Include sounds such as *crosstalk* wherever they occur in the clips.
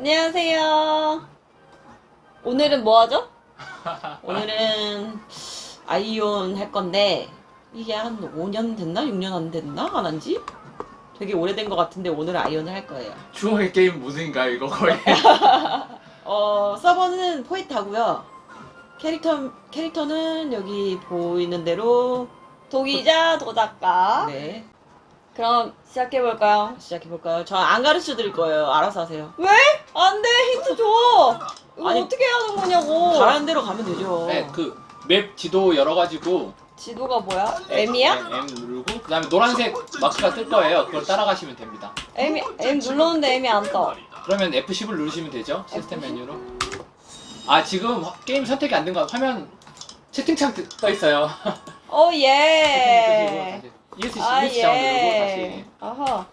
안녕하세요. 오늘은 뭐 하죠? *laughs* 오늘은 아이온 할 건데 이게 한 5년 됐나? 6년 안 됐나? 안 한지? 되게 오래된 것 같은데 오늘은 아이온을 할 거예요. 추억의 게임 무슨인가요 이거 거의 *laughs* 어, 서버는 포획하고요. 캐릭터, 캐릭터는 여기 보이는 대로 도기자 도작가. 네. 그럼 시작해볼까요? 시작해볼까요? 저 안 가르쳐 드릴 거예요. 알아서 하세요. 왜? 안 돼! 힌트 줘! 이거 아니, 어떻게 하는 거냐고! 가라는 대로 가면 되죠. 네 그 맵 지도 열어 가지고 지도가 뭐야? M이야? 네, M 누르고 그 다음에 노란색 마크가 뜰 거예요 그걸 따라가시면 됩니다 M, M 눌렀는데 M이 안 떠. 그러면 F10을 누르시면 되죠 시스템 메뉴로 아 지금 화- 게임 선택이 안 된 거 화면 채팅창 뜨- 떠 있어요 오, *laughs* 예! ESC 아, ESC 예. 다시 아하.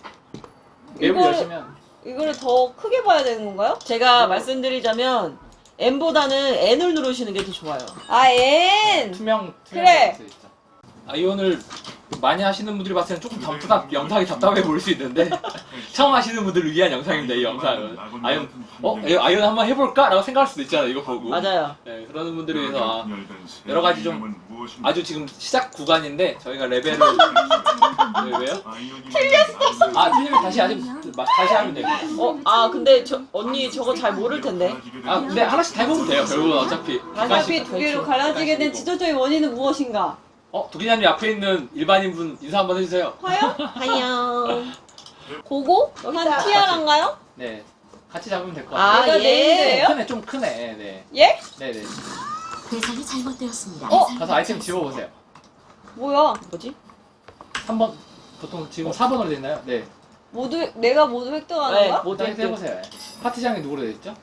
이걸- 여시면 이거를 더 크게 봐야 되는 건가요? 제가 말씀드리자면 M보다는 N을 누르시는 게 더 좋아요. 아 N. 투명 투명 그래. 돼 있죠. 아이온을 많이 하시는 분들이 봤을 때는 조금 답답 영상이 답답해 보일 수 있는데 *laughs* 처음 하시는 분들을 위한 영상입니다 이 영상은 아이온 어 이 아이온 한번 해볼까라고 생각할 수도 있잖아요 이거 보고 맞아요. 네, 그러는 분들을 위해서 아, 여러 가지 좀 아주 지금 시작 구간인데 저희가 레벨을 *laughs* 네, 왜요? 틀렸어. 아 틀리면 다시 아직 마- 다시 하면 됩니다. 어, 아 근데 저 언니 저거 잘 모를 텐데. 아 근데 하나씩 다 해보면 돼요. 결국은 어차피 어차피 두 개로 갈라지게 된지 지도적인 원인은 무엇인가? 어 도기자님 앞에 있는 일반인 분 인사 한번 해주세요. 하요? 하요. *laughs* 고고? 한 티아란가요? 네 같이 잡으면 될것 아, 같아요. 예. 네, 크네 좀 크네. 네. 예? 네네. 대상이 잘못되었습니다. 어? 가서 아이템 지워보세요. 뭐야? 뭐지? 3번 보통 지금 4번으로 돼 있나요? 네. 모두 내가 모두 획득하는 네, 거야? 모두 해보세요. 파티장에 누구로 돼 있죠?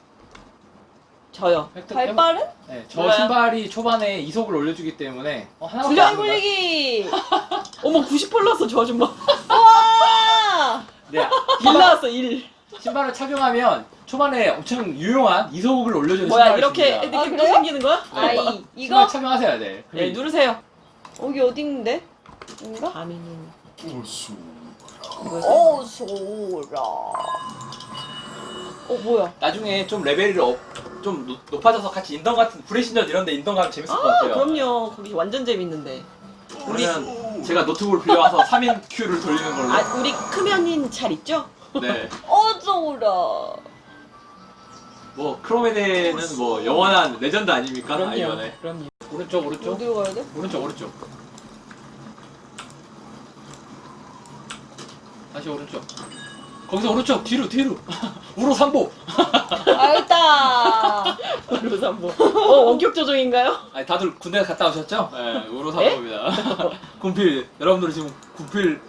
저요. 획득 해보- 발빠른? 네, 저 뭐야? 신발이 초반에 이속을 올려주기 때문에 어, 하나밖에 불량 안 올라요. 굴리기. *laughs* 어머 90% 났어 저 아줌마. 와! 네, 1 나왔어 1. 신발을 착용하면 초반에 엄청 유용한 이속을 올려주는 뭐야 이렇게. 이렇게 아, 또 그래요? 생기는 거야? 네. 아이 이거 착용하셔야 돼. 네 누르세요. 여기 어디 있는데? 인가? 가민님. 오 소라. 어 뭐야? 나중에 좀 레벨이 업, 좀 높- 높아져서 같이 인던 같은 브레신전 이런 데 인던 가면 재밌을 것 같아요. 그럼요. 거기 완전 재밌는데. 우리 그러면 제가 노트북을 빌려와서 *laughs* 3인 큐를 돌리는 걸로. 아 우리 크면인 잘 있죠? 네. 오 소라. 뭐 크로메데는 뭐 영원한 레전드 아닙니까? 그럼요. 아이언에. 그럼요. 오른쪽 오른쪽 어디로 가야 돼? 오른쪽 오른쪽. 다시 오른쪽. 거기서 오른쪽 뒤로 뒤로. *laughs* 우로 삼보. 알다. 그러삼보. *laughs* 어 원격 조종인가요? 아니 다들 군대 갔다 오셨죠? 네, 우로 삼보입니다. *laughs* 군필 여러분들 지금 군필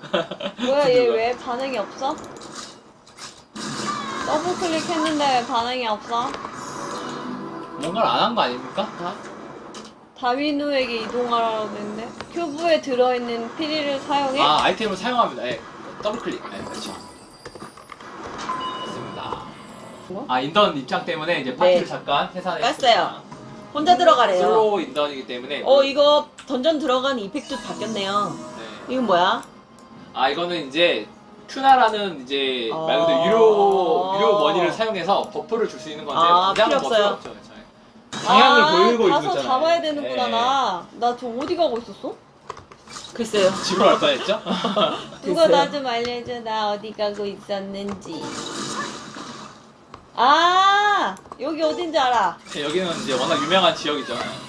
뭐야 얘 왜 반응이 없어? 더블 클릭했는데 왜 반응이 없어? 뭔가를 안 한 거 아닙니까? 다? 다윈우에게 이동하라고 했는데 큐브에 들어있는 피리를 사용해? 아 아이템을 사용합니다. 예. 더블 클릭. 예, 그렇죠. 됐습니다. 뭐? 아 인던 입장 때문에 이제 파티를 네. 잠깐 해산해. 깠어요. 혼자 들어가래요. 슬로우 인던이기 때문에. 어 이거 던전 들어간 이펙트 바뀌었네요. 네. 이건 뭐야? 아 이거는 이제 튜나라는 이제 아. 말 그대로 유료 유료 머니를 사용해서 버프를 줄 수 있는 건데 아, 그냥 필요 뭐 없어요. 없죠. 네. 방향을 아, 보이고 가서 있잖아요. 잡아야 되는구나 네. 나. 나 저 어디 가고 있었어? 글쎄요. *laughs* 집으로 갈 뻔했죠? *laughs* 누가. 나 좀 알려줘 나 어디 가고 있었는지. 아 여기 어딘지 알아. 네, 여기는 이제 워낙 유명한 지역이잖아요.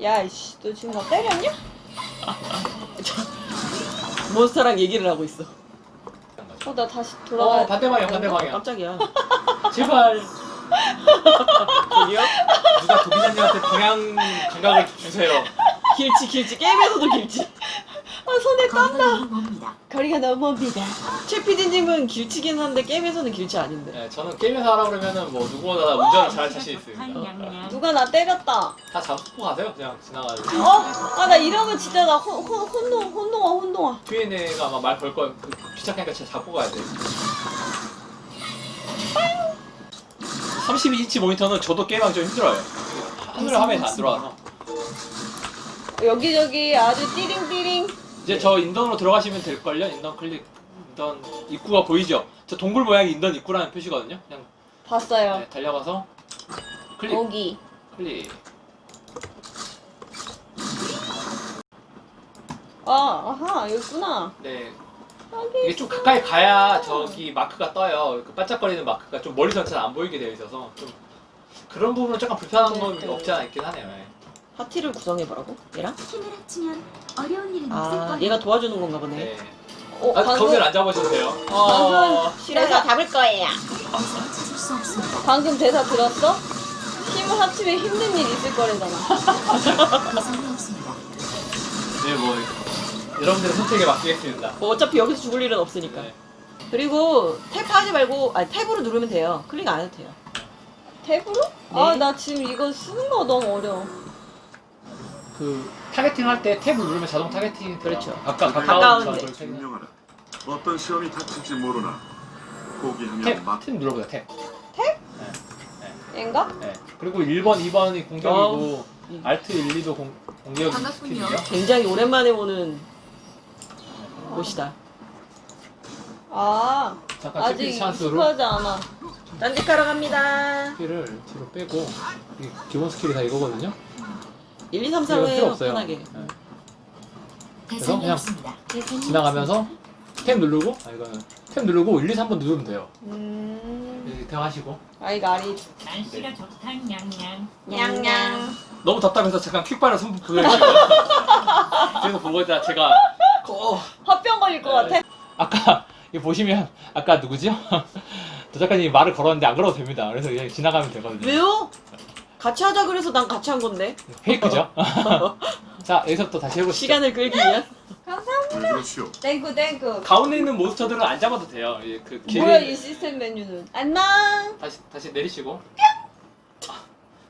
야이씨 너 지금 나 때렸냐? *laughs* 몬스터랑 얘기를 하고 있어. 어 나 다시 돌아가야 어 반대 방향 반대 방향. 깜짝이야. *laughs* 제발 저기요? 누가 도기자님한테 방향 감각을 주세요. 길치 길치 게임에서도 길치. 아 손에 땀나. 뭡니다. 거리가 너무 멉니다. 최 PD님은 길치긴 한데 게임에서는 길치 아닌데. 네, 저는 게임에서 하라 그러면은 뭐 누구보다 다 운전을 잘할 자신 있습니다. 누가 나 때렸다. 다 잡고 가세요. 그냥 지나가지고. 어? 아 나 이러면 진짜 나 혼, 혼, 혼동, 혼동아 혼동아. 뒤에 애가 아마 말 걸 거 귀찮으니까 진짜 잡고 가야 돼. 32인치 모니터는 저도 게임하기 좀 힘들어요. 하늘 화면이 안 들어와서. 여기저기 아주 띠링띠링. 이제 저 인던으로 들어가시면 될걸요? 인던 클릭 있던 입구가 보이죠? 저 동굴 모양이 있던 입구라는 표시거든요. 그냥 봤어요. 네, 달려가서 클릭, 여기. 클릭. 아, 아하, 여기구나. 네, 여기. 이게 좀 가까이 가야 저기 마크가 떠요. 그 반짝거리는 마크가 좀 멀리서 잘 안 보이게 되어 있어서 좀 그런 부분은 조금 불편한 건 네, 네. 없지 않아 있긴 하네요. 네. 파티를 구성해보라고? 얘랑? 힘을 합치면 어려운 일은 없을 아 거야. 얘가 도와주는 건가 보네 네. 어, 아, 방금, 거기를 앉아보셔도 돼요. 방금 실에서 잡을 거예요 찾을 수. 방금 대사 들었어? 힘을 합치면 힘든 일 있을 거래잖아. 이상이 *laughs* 없습니다. 네, 뭐 여러분들의 선택에 맡기겠습니다. 뭐 어차피 여기서 죽을 일은 없으니까 네. 그리고 탭 하지 말고 아니 탭으로 누르면 돼요 클릭 안 해도 돼요 탭으로? 네. 아, 나 지금 이거 쓰는 거 너무 어려워. 그 타겟팅 할 때 탭을 누르면 자동 타겟팅이 그렇죠. 가까 가까운 가까운 데. 걸 증명하라. 어떤 시험이 닥칠지 모르나. 포기하면 탭, 막탭 눌러보세요. 탭. 얘인가? 네. 그리고 1번, 2번이 공격이고 어우. 알트 1, 2도 공, 공격 반갑군요. 굉장히 오랜만에 보는 곳이다 아, 잠깐 아직 TP 찬스로 익숙하지 않아. 딴짓하러 갑니다 스킬을 뒤로 빼고 이 기본 스킬이 다 이거거든요. 1, 2, 3, 이거 4 필요 해요 없어요. 편하게 네. 대상이 그냥 지나가면서 탭 누르고 아 이거는 탭 누르고 1, 2, 3번 누르면 돼요. 음. 이렇게 대화하시고 아이, 가리. 날씨가 좋다 냥냥 냥냥. 너무 답답해서 잠깐 퀵바를 손 보여주시고 그래서 보고 있다 제가 어, 화병 걸릴 것 같아. 아까 이거 보시면 아까 누구죠? *laughs* 도 작가님이 말을 걸었는데 안 걸어도 됩니다. 그래서 그냥 지나가면 되거든요. 왜요? 같이 하자 그래서 난 같이 한 건데 페이크죠? *laughs* 자 여기서부터 다시 해보시죠. 시간을 끌기 위한 감사합니다. 그렇시오. 땡큐, 땡큐. 가운데 있는 몬스터들은 안 잡아도 돼요. 예, 그 길을 뭐야, 이 시스템 메뉴는. 안녕. 다시 다시 내리시고 아,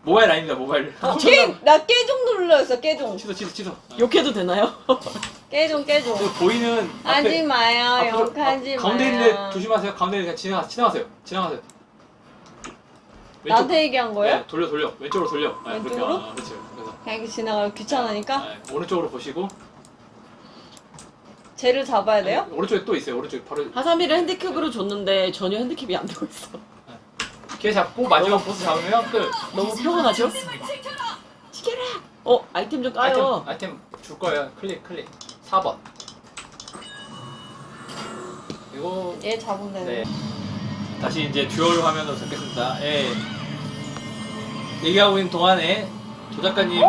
모바일 아닙니다 모바일. *laughs* 깨, 나 깨종 눌렀어, 깨종. 취소 취소 취소. 욕해도 되나요? *laughs* 깨종, 깨종. 그 보이는 하지 마요, 앞으로- 욕하지 아, 마요. 가운데 있는데 조심하세요. 가운데 그냥 지나가 지나가세요. 지나가세요. 왼쪽. 나한테 얘기한 거예요? 네, 돌려 돌려 왼쪽으로 돌려. 네, 그렇게, 왼쪽으로? 아, 그렇죠. 그래서 그냥 이렇게 지나가요. 귀찮으니까. 네, 오른쪽으로 보시고 쟤를 잡아야 돼요? 아니, 오른쪽에 또 있어요. 오른쪽에 바로 하사미를 핸디캡으로 줬는데 전혀 핸디캡이 안 되고 있어 걔 잡고 마지막 보스 잡으면 끝. 너무 평온하죠? 시계라 어 아이템 좀 까요 아이템 아이템 줄 거예요. 클릭 클릭. 4번. 이거 얘 잡으면 네. 되네. 다시 이제 듀얼 화면으로 잡겠습니다. 예. 얘기하고 있는 동안에 조 작가님은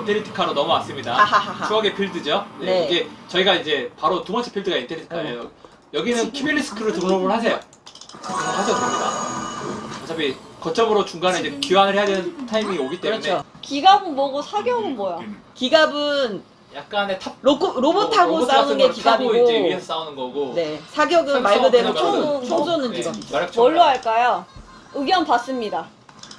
인테리티카로 넘어왔습니다. 하하하하. 추억의 필드죠. 네. 네. 이게 저희가 이제 바로 두 번째 필드가 인테리티카예요. 여기는 키벨리스크를 등록을 하세요. 등록하셔도 됩니다. 어차피 거점으로 중간에 이제 귀환을 해야 되는 타이밍이 오기 때문에 그렇죠 기갑은 뭐고 사격은 뭐야? 기갑은 약간의 탑 로코, 로봇하고 로봇 싸우는 게 기갑이고 이제 위에서 싸우는 거고 네 사격은 말 그대로 총, 총 쏘는 네, 기갑이죠 마력총. 뭘로 할까요? 의견 받습니다.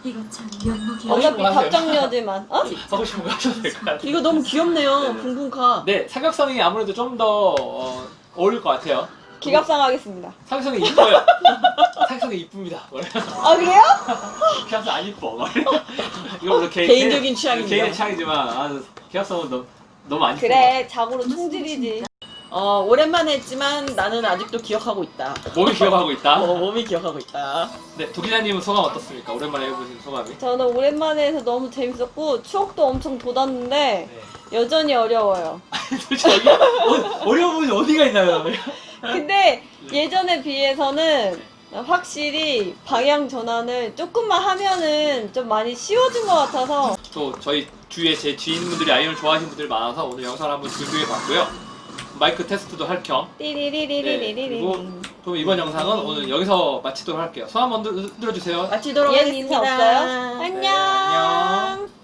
이거 참 면목이 어, 어차피 하세요. 답정녀지만. 어? 하고 싶은 거 하셔도 될 것 같아요. 이거 너무 귀엽네요 네, 네. 붕붕카 네, 사격성이 아무래도 좀 더 어, 어울릴 것 같아요. 기갑상 하겠습니다. 사격성이 이뻐요. *laughs* 사격성이 이쁩니다. 아 그래요? 기합성 안 이뻐. 이거 물론 개, 개인적인 개인- 취향입니다. 개인의 취향이지만 아, 기합성은 너무 너무 안 이뻐. 그래 자고로 총질이지. 어 오랜만에 했지만 나는 아직도 기억하고 있다 몸이 기억하고 있다. 어 몸이 기억하고 있다 네, 도기자님은 소감 어떻습니까? 오랜만에 해보신 소감이. 저는 오랜만에 해서 너무 재밌었고 추억도 엄청 돋았는데 네. 여전히 어려워요. *laughs* 도대체 여기 어, 어려운 부분이 어디가 있나요? 근데 예전에 비해서는 확실히 방향 전환을 조금만 하면은 좀 많이 쉬워진 것 같아서 또 저희 주위에 제 지인분들이 아이언을 좋아하시는 분들이 많아서 오늘 영상을 한번 준비해 봤고요. 마이크 테스트도 할 겸. 네, 띠리리리리리리리 그리고 그럼 이번 영상은 오늘 여기서 마치도록 할게요. 손 한번 흔들어 주세요. 마치도록 얘는 인사 하겠습니다 없어요? 네, 안녕. 안녕.